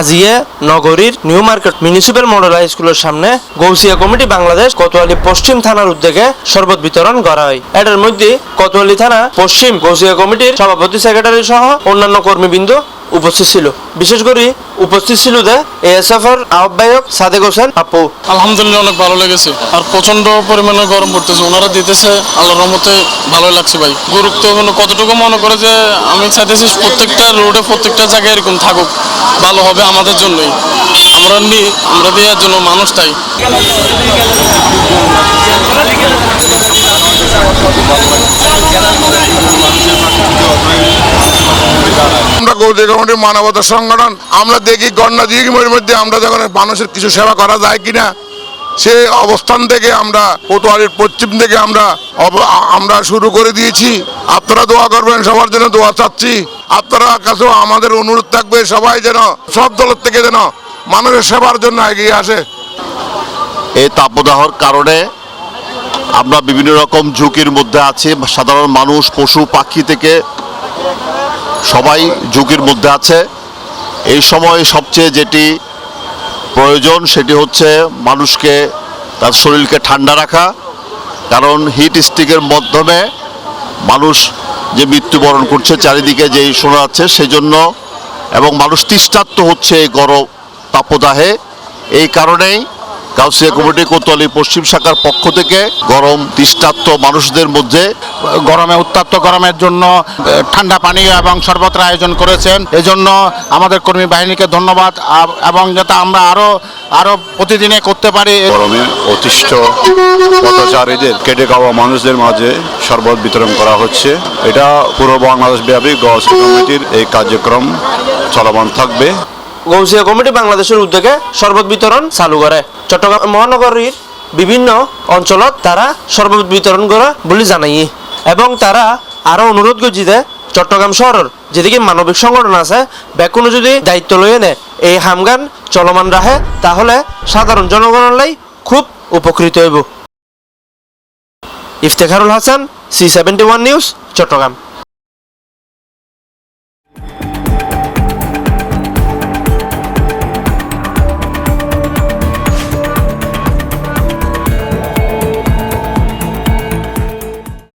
আজিয়ে নগরীর new market municipal model high স্কুলের সামনে গৌসিয়া কমিটি বাংলাদেশ কোতোয়ালি পশ্চিম থানার উদ্যোগে শরবত বিতরণ করা হয়। এটার মধ্যে কোতোয়ালি থানা পশ্চিম গৌসিয়া কমিটির সভাপতি, সেক্রেটারি সহ অন্যান্য কর্মীবৃন্দ উপস্থিত ছিল। বিশেষ করে উপস্থিত ছিল যে এএসএফ এর আহ্বায়ক সাদেক হোসেন আপু। আলহামদুলিল্লাহ, অনেক ভালো লেগেছে। আর প্রচণ্ড পরিমাণে গরম পড়তেছে। ওনারা দিতেছে, আল্লাহর রহমতে ভালোই লাগছে ভাই। গুরুত্ব হলো কতটুকু মনে করে যে, আমি চাইতেছি প্রত্যেকটা রোডে প্রত্যেকটা জায়গায় এরকম থাকুক। ভালো হবে আমাদের জন্যই। আমরা আমরা দেওয়ার জন্য মানুষ তাই। আমরা গৌরী মানবতা সংগঠন, আমরা দেখি গণনা দিগিমের মধ্যে আমরা যখন মানুষের কিছু সেবা করা যায় কিনা, সে অবস্থান থেকে আমরা কোতোয়ারির পশ্চিম থেকে আমরা আমরা শুরু করে দিয়েছি। আপনারা দোয়া করবেন, সবার জন্য দোয়া চাচ্ছি। আপনারা কাছেও আমাদের অনুরোধ থাকবে, সবাই যেন সব দলের থেকে যেন মানুষের সেবার জন্য এগিয়ে আসে। এই তাপদাহর কারণে আমরা বিভিন্ন রকম ঝুঁকির মধ্যে আছি। সাধারণ মানুষ, পশু, পাখি থেকে সবাই ঝুঁকির মধ্যে আছে। এই সময় সবচেয়ে যেটি প্রয়োজন সেটি হচ্ছে মানুষকে তার শরীরকে ঠান্ডা রাখা, কারণ হিট স্টিকের মাধ্যমে মানুষ যে মৃত্যুবরণ করছে চারিদিকে যেই শোনা যাচ্ছে সেজন্য, এবং মানুষ তৃষ্ণার্ত হচ্ছে এই গরম তাপদাহে। এই কারণেই কাউসিয়া কমিটি কোতোয়ালি পশ্চিম শাখার পক্ষ থেকে গরম তৃষ্ণার্ত মানুষদের মধ্যে গরমে উত্তাপ্ত গরমের জন্য ঠান্ডা পানীয় এবং শরবতের আয়োজন করেছেন। এজন্য আমাদের কর্মী বাহিনীকে ধন্যবাদ। এবং যাতে আমরা আরও আরও প্রতিদিনে করতে পারি। গরমে অতিষ্ঠ পথচারীদের কেটে খাওয়া মানুষদের মাঝে শরবত বিতরণ করা হচ্ছে এটা পুরো বাংলাদেশ ব্যাপী গস কমিটির এই কার্যক্রম চলমান থাকবে। গৌসিয়া কমিটি বাংলাদেশের উদ্যোগে শরবত বিতরণ চালু করে। চট্টগ্রাম মহানগরীর বিভিন্ন অঞ্চলত তারা শরবত বিতরণ করে বলে জানাই। এবং তারা আরও অনুরোধ করছি যে চট্টগ্রাম শহরের যেদিকে মানবিক সংগঠন আছে, বেকুনো যদি দায়িত্ব লয়ে নেয়, এই হামগান চলমান রাখে, তাহলে সাধারণ জনগণের লাই খুব উপকৃত হইব। Iftekharul Hasan C seventy one news Chattogram.